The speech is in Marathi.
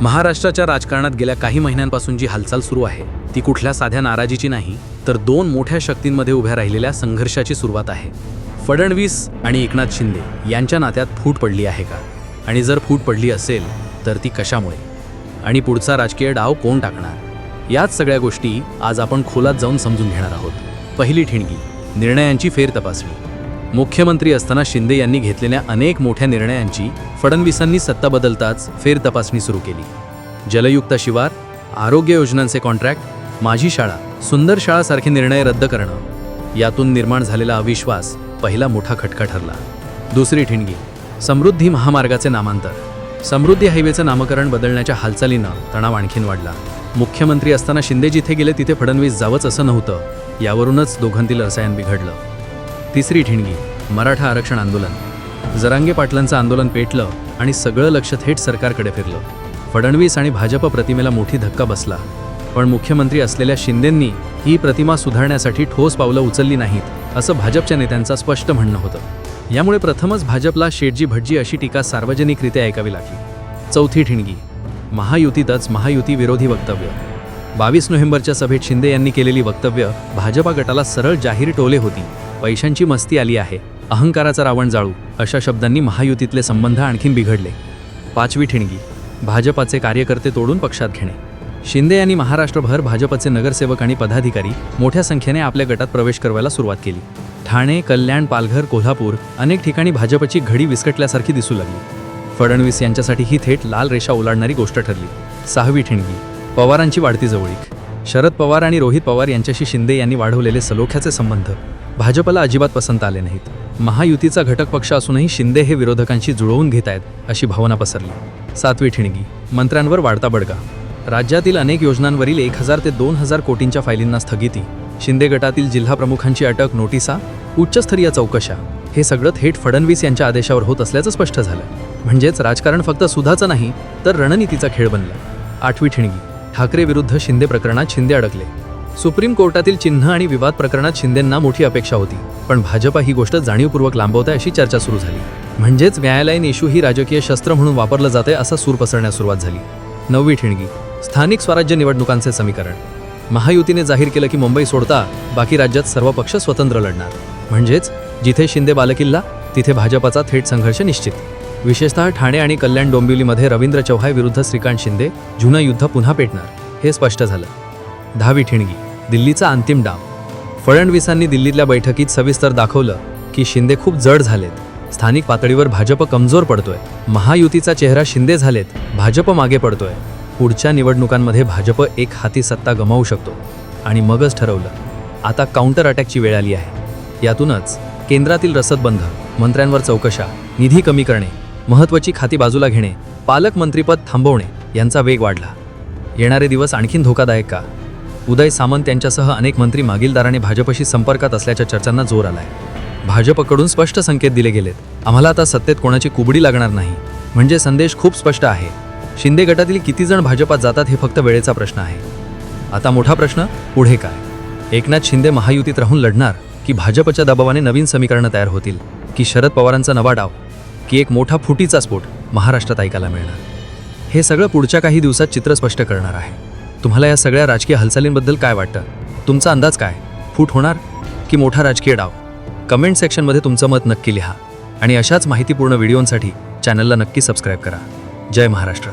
महाराष्ट्राच्या राजकारणात गेल्या काही महिन्यांपासून जी हालचाल सुरू आहे ती कुठल्या साध्या नाराजीची नाही तर दोन मोठ्या शक्तींमध्ये उभ्या राहिलेल्या संघर्षाची सुरुवात आहे. फडणवीस आणि एकनाथ शिंदे यांच्या नात्यात फूट पडली आहे का? आणि जर फूट पडली असेल तर ती कशामुळे? आणि पुढचा राजकीय डाव कोण टाकणार? याच सगळ्या गोष्टी आज आपण खोलात जाऊन समजून घेणार आहोत. पहिली ठिणगी निर्णयांची फेरतपासणी. मुख्यमंत्री असताना शिंदे यांनी घेतलेल्या अनेक मोठ्या निर्णयांची फडणवीसांनी सत्ता बदलताच फेरतपासणी सुरू केली. जलयुक्त शिवार आरोग्य योजनांचे कॉन्ट्रॅक्ट माझी शाळा सुंदर शाळासारखे निर्णय रद्द करणं यातून निर्माण झालेला अविश्वास पहिला मोठा खटका ठरला. दुसरी ठिणगी समृद्धी महामार्गाचे नामांतर. समृद्धी हायवेचं नामकरण बदलण्याच्या हालचालीनं तणाव आणखीन वाढला. मुख्यमंत्री असताना शिंदे जिथे गेले तिथे फडणवीस जावंच असं नव्हतं यावरूनच दोघांतील रसायन बिघडलं. तिसरी ठिणगी मराठा आरक्षण आंदोलन. जरांगे पाटलांचं आंदोलन पेटलं आणि सगळं लक्ष थेट सरकारकडे फिरलं. फडणवीस आणि भाजप प्रतिमेला मोठी धक्का बसला. पण मुख्यमंत्री असलेल्या शिंदेंनी ही प्रतिमा सुधारण्यासाठी ठोस पावलं उचलली नाहीत असं भाजपच्या नेत्यांचं स्पष्ट म्हणणं होतं. यामुळे प्रथमच भाजपला शेटजी भटजी अशी टीका सार्वजनिकरित्या ऐकावी लागली. चौथी ठिणगी महायुतीतच महायुती विरोधी वक्तव्य. बावीस नोव्हेंबरच्या सभेत शिंदे यांनी केलेली वक्तव्य भाजपा गटाला सरळ जाहीर टोले होती. पैशांची मस्ती आली आहे. अहंकाराचा रावण जाळू अशा शब्दांनी महायुतीतले संबंध आणखीन बिघडले. पाचवी ठिणगी भाजपाचे कार्यकर्ते तोडून पक्षात घेणे. शिंदे यांनी महाराष्ट्रभर भाजपचे नगरसेवक आणि पदाधिकारी मोठ्या संख्येने आपल्या गटात प्रवेश करायला सुरुवात केली. ठाणे कल्याण पालघर कोल्हापूर अनेक ठिकाणी भाजपची घडी विस्कटल्यासारखी दिसू लागली. फडणवीस यांच्यासाठी ही थेट लाल रेषा ओलांडणारी गोष्ट ठरली. सहावी ठिणगी पवारांची वाढती जवळीक. शरद पवार आणि रोहित पवार यांच्याशी शिंदे यांनी वाढवलेले सलोख्याचे संबंध. भाजपला अजिबात पसंत आले नाहीत. महायुतीचा घटक पक्ष असूनही शिंदे हे विरोधकांशी जुळवून घेत आहेत अशी भावना पसरली. सातवी ठिणगी. मंत्र्यांवर वाढता बडगा. राज्यातील अनेक योजनांवरील एक हजार ते दोन हजार कोटींच्या फायलींना स्थगिती. शिंदे गटातील जिल्हा प्रमुखांची अटक नोटिसा उच्चस्तरीय चौकशा. हे सगळं थेट फडणवीस यांच्या आदेशावर होत असल्याचं स्पष्ट झालं म्हणजेच राजकारण फक्त सुधाचं नाही तर रणनीतीचा खेळ बनला. आठवी ठिणगी. ठाकरे विरुद्ध शिंदे प्रकरणात शिंदे अडकले. सुप्रीम कोर्टातील चिन्ह आणि विवाद प्रकरणात शिंदेंना मोठी अपेक्षा होती पण भाजपा ही गोष्ट जाणीवपूर्वक लांबवत आहे अशी चर्चा सुरू झाली. म्हणजेच न्यायालयीन इशू ही राजकीय शस्त्र म्हणून वापरलं जाते असा सूर पसरण्यास सुरुवात झाली. नववी ठिणगी स्थानिक स्वराज्य निवडणुकांचे समीकरण. महायुतीने जाहीर केलं की मुंबई सोडता बाकी राज्यात सर्व पक्ष स्वतंत्र लढणार. म्हणजेच जिथे शिंदे बालकिल्ला तिथे भाजपाचा थेट संघर्ष निश्चित. विशेषतः ठाणे आणि कल्याण डोंबिवलीमध्ये रवींद्र चव्हाण विरुद्ध श्रीकांत शिंदे जुनं युद्ध पुन्हा पेटणार हे स्पष्ट झालं. दहावी ठिणगी दिल्लीचा अंतिम डाव. फडणवीसांनी दिल्लीतल्या बैठकीत सविस्तर दाखवलं की शिंदे खूप जड झालेत. स्थानिक पातळीवर भाजप कमजोर पडतोय. महायुतीचा चेहरा शिंदे झालेत भाजप मागे पडतोय. पुढच्या निवडणुकांमध्ये भाजप एक हाती सत्ता गमावू शकतो. आणि मगच ठरवलं आता काउंटर अटॅकची वेळ आली आहे. यातूनच केंद्रातील रसदबंध मंत्र्यांवर चौकशा निधी कमी करणे महत्त्वाची खाती बाजूला घेणे पालकमंत्रीपद थांबवणे यांचा वेग वाढला. येणारे दिवस आणखीन धोकादायक का? उदय सामंत यांच्यासह अनेक मंत्री मागील दाराने भाजपशी संपर्कात असल्याच्या चर्चांना जोर आलाय. भाजपकडून स्पष्ट संकेत दिले गेलेत. आम्हाला आता सत्तेत कोणाची कुबडी लागणार नाही. म्हणजे संदेश खूप स्पष्ट आहे. शिंदे गटातील किती जण भाजपात जातात हे फक्त वेळेचा प्रश्न आहे. आता मोठा प्रश्न पुढे काय? एकनाथ शिंदे महायुतीत राहून लढणार की भाजपच्या दबावाने नवीन समीकरणं तयार होतील? की शरद पवारांचा नवा डाव? की एक मोठा फुटीचा स्फोट महाराष्ट्रात ऐकायला मिळणार. हे सगळं पुढच्या काही दिवसात चित्र स्पष्ट करणार आहे. तुम्हाला या सगळ्या राजकीय हालचालींबद्दल काय वाटतं? तुमचा अंदाज काय? फूट होणार की मोठा राजकीय डाव? कमेंट सेक्शनमध्ये तुमचं मत नक्की लिहा आणि अशाच माहितीपूर्ण व्हिडिओंसाठी चॅनलला नक्की सबस्क्राईब करा. जय महाराष्ट्र.